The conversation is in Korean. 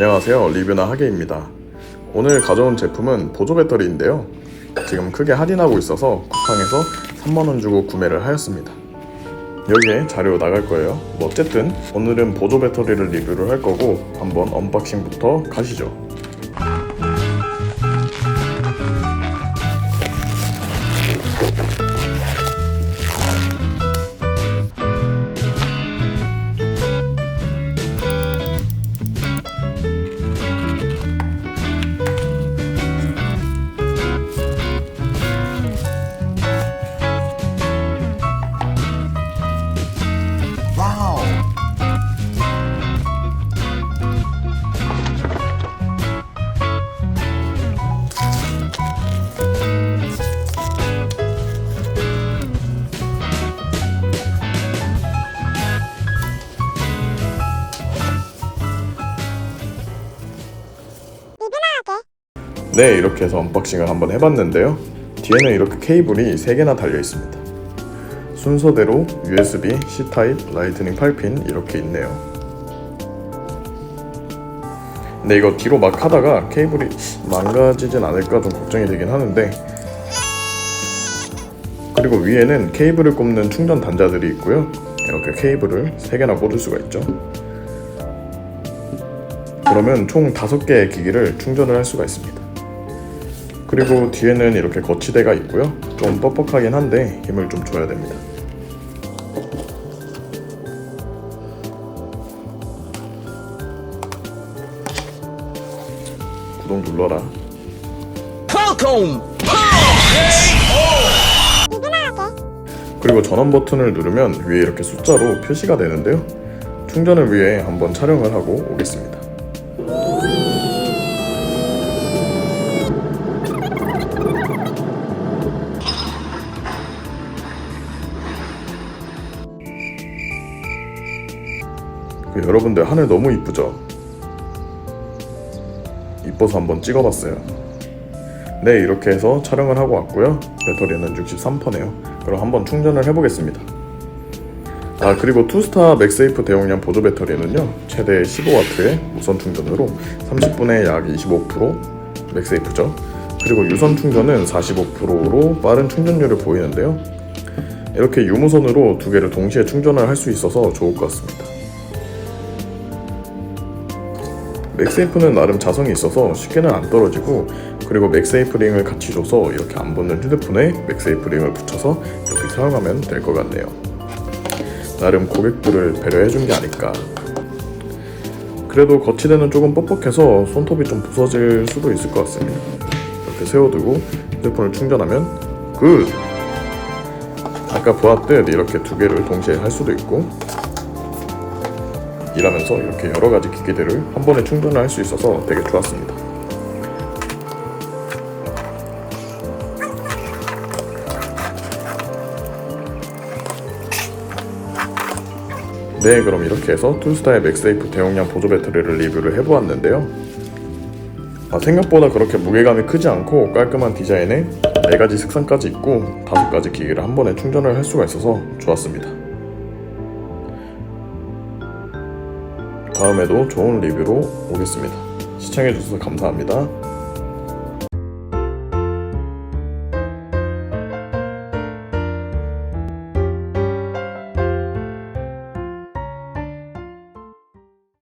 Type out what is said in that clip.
안녕하세요. 리뷰나 하게입니다. 오늘 가져온 제품은 보조 배터리인데요. 지금 크게 할인하고 있어서 쿠팡에서 3만원 주고 구매를 하였습니다. 여기에 자료 나갈 거예요. 뭐 어쨌든 오늘은 보조 배터리를 리뷰를 할 거고 한번 언박싱부터 가시죠 네 이렇게 해서 언박싱을 한번 해봤는데요 뒤에는 이렇게 케이블이 3개나 달려 있습니다 순서대로 USB, C 타입, 라이트닝 8핀 이렇게 있네요. 근데 이거 뒤로 막 하다가 케이블이 망가지진 않을까 좀 걱정이 되긴 하는데 그리고 위에는 케이블을 꼽는 충전 단자들이 있고요. 이렇게 케이블을 3개나 꽂을 수가 있죠. 그러면 총 5개의 기기를 충전을 할 수가 있습니다. 그리고 뒤에는 이렇게 거치대가 있고요. 좀 뻑뻑하긴 한데 힘을 좀 줘야 됩니다. 구독 눌러라. 그리고 전원 버튼을 누르면 위에 이렇게 숫자로 표시가 되는데요. 충전을 위해 한번 촬영을 하고 오겠습니다. 여러분들 하늘 너무 이쁘죠? 이뻐서 한번 찍어봤어요. 네, 이렇게 해서 촬영을 하고 왔고요. 배터리는 63%네요. 그럼 한번 충전을 해보겠습니다. 아, 그리고 투스타 맥세이프 대용량 보조 배터리는요, 최대 15W의 무선 충전으로 30분에 약 25% 맥세이프죠. 그리고 유선 충전은 45%로 빠른 충전율을 보이는데요. 이렇게 유무선으로 두 개를 동시에 충전을 할 수 있어서 좋을 것 같습니다. 맥세이프는 나름 자성이 있어서 쉽게는 안 떨어지고 그리고 맥세이프 링을 같이 줘서 이렇게 안 붙는 휴대폰에 맥세이프 링을 붙여서 이렇게 사용하면 될 것 같네요. 나름 고객들을 배려해 준 게 아닐까. 그래도 거치대는 조금 뻑뻑해서 손톱이 좀 부서질 수도 있을 것 같습니다. 이렇게 세워두고 휴대폰을 충전하면 굿! 아까 보았듯 이렇게 두 개를 동시에 할 수도 있고 일하면서 이렇게 여러 가지 기기들을 한 번에 충전을 할 수 있어서 되게 좋았습니다. 네, 그럼 이렇게 해서 툴스타의 맥세이프 대용량 보조 배터리를 리뷰를 해보았는데요. 아, 생각보다 그렇게 무게감이 크지 않고 깔끔한 디자인에 4가지 색상까지 있고 5가지 기기를 한 번에 충전을 할 수가 있어서 좋았습니다. 다음에도 좋은 리뷰로 오겠습니다. 시청해주셔서 감사합니다.